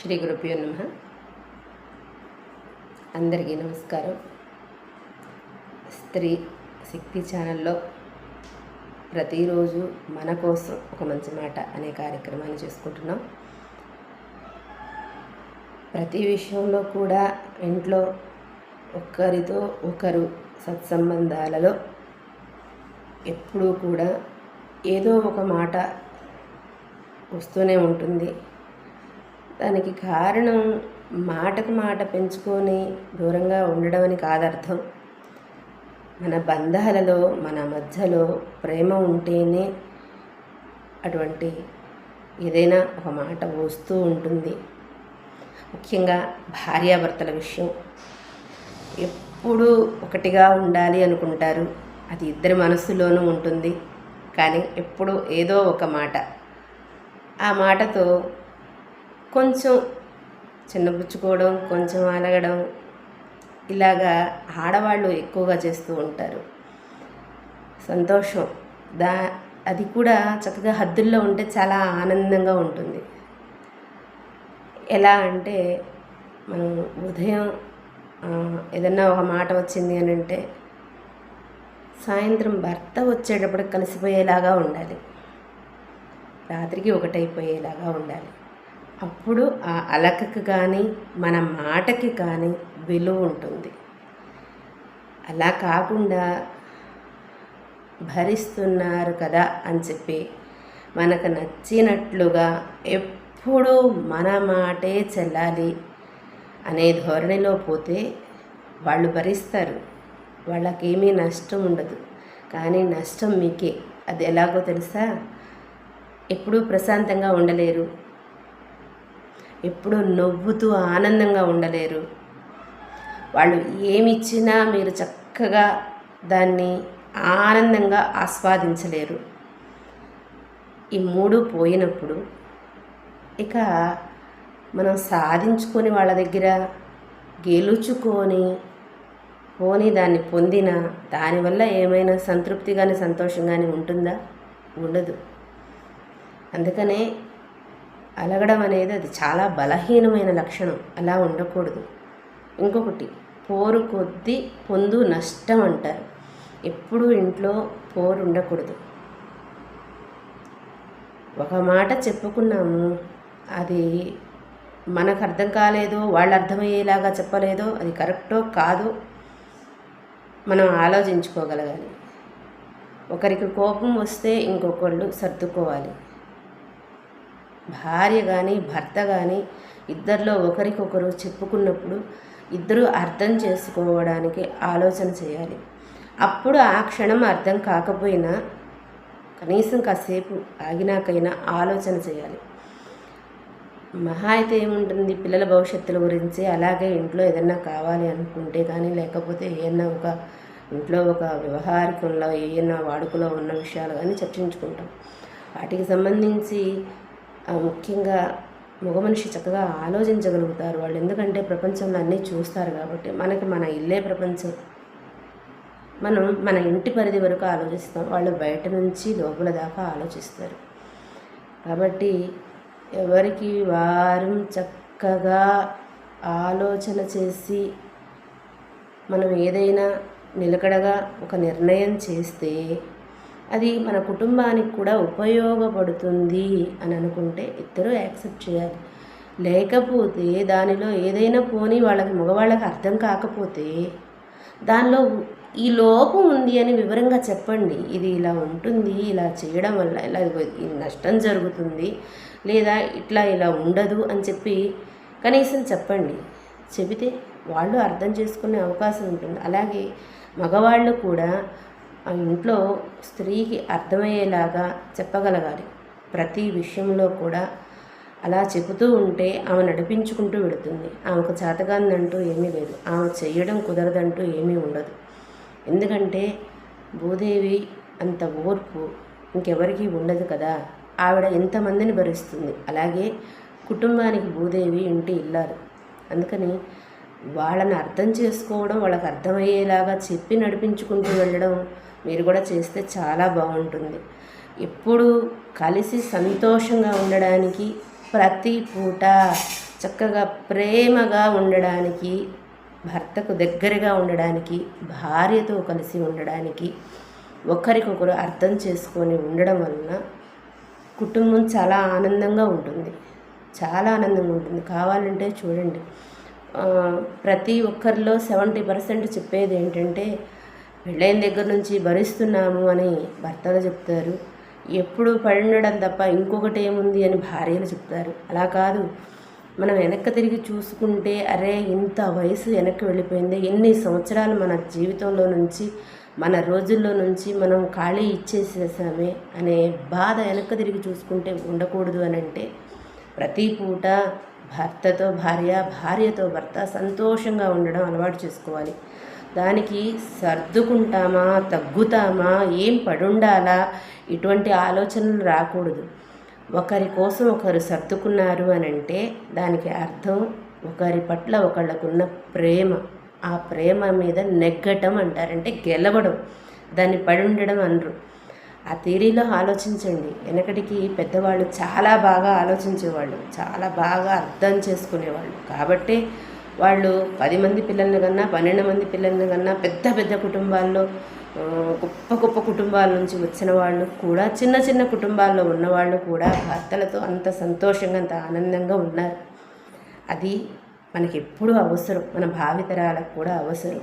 శ్రీ గురుభ్యో నమ. అందరికీ నమస్కారం. స్త్రీ శక్తి ఛానల్లో ప్రతిరోజు మన కోసం ఒక మంచి మాట అనే కార్యక్రమాన్ని చేసుకుంటున్నాం. ప్రతి విషయంలో కూడా ఇంట్లో ఒకరితో ఒకరు సత్సంబంధాలలో ఎప్పుడూ కూడా ఏదో ఒక మాట వస్తూనే ఉంటుంది. దానికి కారణం మాటకు మాట పెంచుకొని దూరంగా ఉండడం అని కాదర్థం మన బంధాలలో మన మధ్యలో ప్రేమ ఉంటేనే అటువంటి ఏదైనా ఒక మాట వస్తూ ఉంటుంది. ముఖ్యంగా భార్యాభర్తల విషయం. ఎప్పుడూ ఒకటిగా ఉండాలి అనుకుంటారు. అది ఇద్దరి మనస్సులోనూ ఉంటుంది. కానీ ఎప్పుడూ ఏదో ఒక మాట. ఆ మాటతో కొంచెం చిన్నపుచ్చుకోవడం కొంచెం అలగడం ఇలాగా ఆడవాళ్ళు ఎక్కువగా చేస్తూ ఉంటారు. సంతోషం. దా అది కూడా చక్కగా హద్దుల్లో ఉంటే చాలా ఆనందంగా ఉంటుంది. ఎలా అంటే మనం ఉదయం ఏదన్నా ఒక మాట వచ్చింది అని అంటే సాయంత్రం భర్త వచ్చేటప్పుడు కలిసిపోయేలాగా ఉండాలి. రాత్రికి ఒకటైపోయేలాగా ఉండాలి. అప్పుడు ఆ అలకకు కానీ మన మాటకి కానీ విలువ ఉంటుంది. అలా కాకుండా భరిస్తున్నారు కదా అని చెప్పి మనకు నచ్చినట్లుగా ఎప్పుడూ మన మాటే చెల్లాలి అనే ధోరణిలో పోతే వాళ్ళు భరిస్తారు. వాళ్ళకేమీ నష్టం ఉండదు. కానీ నష్టం మీకే. అది ఎలాగో తెలుసా? ఎప్పుడూ ప్రశాంతంగా ఉండలేరు. ఎప్పుడూ నవ్వుతూ ఆనందంగా ఉండలేరు. వాళ్ళు ఏమిచ్చినా మీరు చక్కగా దాన్ని ఆనందంగా ఆస్వాదించలేరు. ఈ మూడు పోయినప్పుడు ఇక మనం సాధించుకొని వాళ్ళ దగ్గర గెలుచుకొని పోని దాన్ని పొందిన దానివల్ల ఏమైనా సంతృప్తి కానీ సంతోషం కానీ ఉంటుందా? ఉండదు. అందుకనే అలగడం అనేది అది చాలా బలహీనమైన లక్షణం. అలా ఉండకూడదు. ఇంకొకటి పోరు కొద్దీ పొందు నష్టం అంటారు. ఎప్పుడూ ఇంట్లో పోరు ఉండకూడదు. ఒక మాట చెప్పుకున్నాము అది మనకు అర్థం కాలేదో వాళ్ళు అర్థమయ్యేలాగా చెప్పలేదో అది కరెక్టో కాదో మనం ఆలోచించుకోగలగాలి. ఒకరికి కోపం వస్తే ఇంకొకళ్ళు సర్దుకోవాలి. భార్య కానీ భర్త కానీ ఇద్దరిలో ఒకరికొకరు చెప్పుకున్నప్పుడు ఇద్దరు అర్థం చేసుకోవడానికి ఆలోచన చేయాలి. అప్పుడు ఆ క్షణం అర్థం కాకపోయినా కనీసం కాసేపు ఆగినాకైనా ఆలోచన చేయాలి. మహా అయితే ఏముంటుంది? పిల్లల భవిష్యత్తుల గురించి అలాగే ఇంట్లో ఏదన్నా కావాలి అనుకుంటే కానీ లేకపోతే ఏదన్నా ఒక ఇంట్లో ఒక వ్యవహారికంలో ఏదన్నా వాడుకలో ఉన్న విషయాలు కానీ చర్చించుకుంటాం. వాటికి సంబంధించి ముఖ్యంగా మగ మనిషి చక్కగా ఆలోచించగలుగుతారు వాళ్ళు. ఎందుకంటే ప్రపంచంలో అన్నీ చూస్తారు కాబట్టి మనకి మన ఇల్లే ప్రపంచం. మనం మన ఇంటి పరిధి వరకు ఆలోచిస్తాం. వాళ్ళు బయట నుంచి లోపల దాకా ఆలోచిస్తారు. కాబట్టి ఎవరికి వారం చక్కగా ఆలోచన చేసి మనం ఏదైనా నిలకడగా ఒక నిర్ణయం చేస్తే అది మన కుటుంబానికి కూడా ఉపయోగపడుతుంది అని అనుకుంటే ఇద్దరూ యాక్సెప్ట్ చేయాలి. లేకపోతే దానిలో ఏదైనా పోనీ వాళ్ళకి మగవాళ్ళకి అర్థం కాకపోతే దానిలో ఈ లోపం ఉంది అని వివరంగా చెప్పండి. ఇది ఇలా ఉంటుంది ఇలా చేయడం వల్ల ఇలా నష్టం జరుగుతుంది లేదా ఇట్లా ఇలా ఉండదు అని చెప్పి కనీసం చెప్పండి. చెబితే వాళ్ళు అర్థం చేసుకునే అవకాశం ఉంటుంది. అలాగే మగవాళ్ళు కూడా ఆ ఇంట్లో స్త్రీకి అర్థమయ్యేలాగా చెప్పగలగాలి. ప్రతి విషయంలో కూడా అలా చెబుతూ ఉంటే ఆమె నడిపించుకుంటూ వెళుతుంది. ఆమెకు చేతగాందంటూ ఏమీ లేదు. ఆమె చేయడం కుదరదంటూ ఏమీ ఉండదు. ఎందుకంటే భూదేవి అంత ఓర్పు ఇంకెవరికీ ఉండదు కదా. ఆవిడ ఎంతమందిని భరిస్తుంది. అలాగే కుటుంబానికి భూదేవి ఇంటి ఇల్లారు అందుకని వాళ్ళని అర్థం చేసుకోవడం వాళ్ళకి అర్థమయ్యేలాగా చెప్పి నడిపించుకుంటూ వెళ్ళడం మీరు కూడా చేస్తే చాలా బాగుంటుంది. ఎప్పుడు కలిసి సంతోషంగా ఉండడానికి ప్రతి పూట చక్కగా ప్రేమగా ఉండడానికి భర్తకు దగ్గరగా ఉండడానికి భార్యతో కలిసి ఉండడానికి ఒకరికొకరు అర్థం చేసుకొని ఉండడం వలన కుటుంబం చాలా ఆనందంగా ఉంటుంది. చాలా ఆనందంగా ఉంటుంది. కావాలంటే చూడండి. ప్రతి ఒక్కరిలో సెవెంటీ పర్సెంట్ చెప్పేది ఏంటంటే పెళ్ళైన దగ్గర నుంచి భరిస్తున్నాము అని భర్తలు చెప్తారు. ఎప్పుడు పడి ఉండడం తప్ప ఇంకొకటి ఏముంది అని భార్యలు చెప్తారు. అలా కాదు. మనం వెనక్కి తిరిగి చూసుకుంటే అరే ఇంత వయసు వెనక్కి వెళ్ళిపోయింది. ఎన్ని సంవత్సరాలు మన జీవితంలో నుంచి మన రోజుల్లో నుంచి మనం ఖాళీ ఇచ్చేసేసామే అనే బాధ వెనక్కి తిరిగి చూసుకుంటే ఉండకూడదు అని అంటే ప్రతి పూట భర్తతో భార్య భార్యతో భర్త సంతోషంగా ఉండడం అలవాటు చేసుకోవాలి. దానికి సర్దుకుంటామా తగ్గుతామా ఏం పడుండాలా? ఇటువంటి ఆలోచనలు రాకూడదు. ఒకరి కోసం ఒకరు సర్దుకున్నారు అని అంటే దానికి అర్థం ఒకరి పట్ల ఒకళ్ళకున్న ప్రేమ. ఆ ప్రేమ మీద నెగ్గటం అంటారంటే గెలవడం. దాన్ని పడి ఉండడం అనరు. ఆ థీరీలో ఆలోచించండి. వెనకటికి పెద్దవాళ్ళు చాలా బాగా ఆలోచించేవాళ్ళు. చాలా బాగా అర్థం చేసుకునేవాళ్ళు. కాబట్టి వాళ్ళు పది మంది పిల్లల్ని కన్నా పన్నెండు మంది పిల్లల్ని కన్నా పెద్ద పెద్ద కుటుంబాల్లో గొప్ప గొప్ప కుటుంబాల నుంచి వచ్చిన వాళ్ళు కూడా చిన్న చిన్న కుటుంబాల్లో ఉన్నవాళ్ళు కూడా భర్తలతో అంత సంతోషంగా అంత ఆనందంగా ఉన్నారు. అది మనకి ఎప్పుడూ అవసరం మన భావితరాలకు కూడా అవసరం.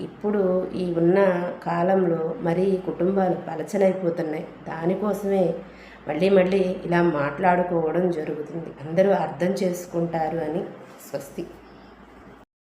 ఇప్పుడు ఈ ఉన్న కాలంలో మరీ కుటుంబాలు పలచనైపోతున్నాయి దానికోసమే మళ్ళీ మళ్ళీ ఇలా మాట్లాడుకోవడం జరుగుతుంది. అందరూ అర్థం చేసుకుంటారు అని స్వస్తి.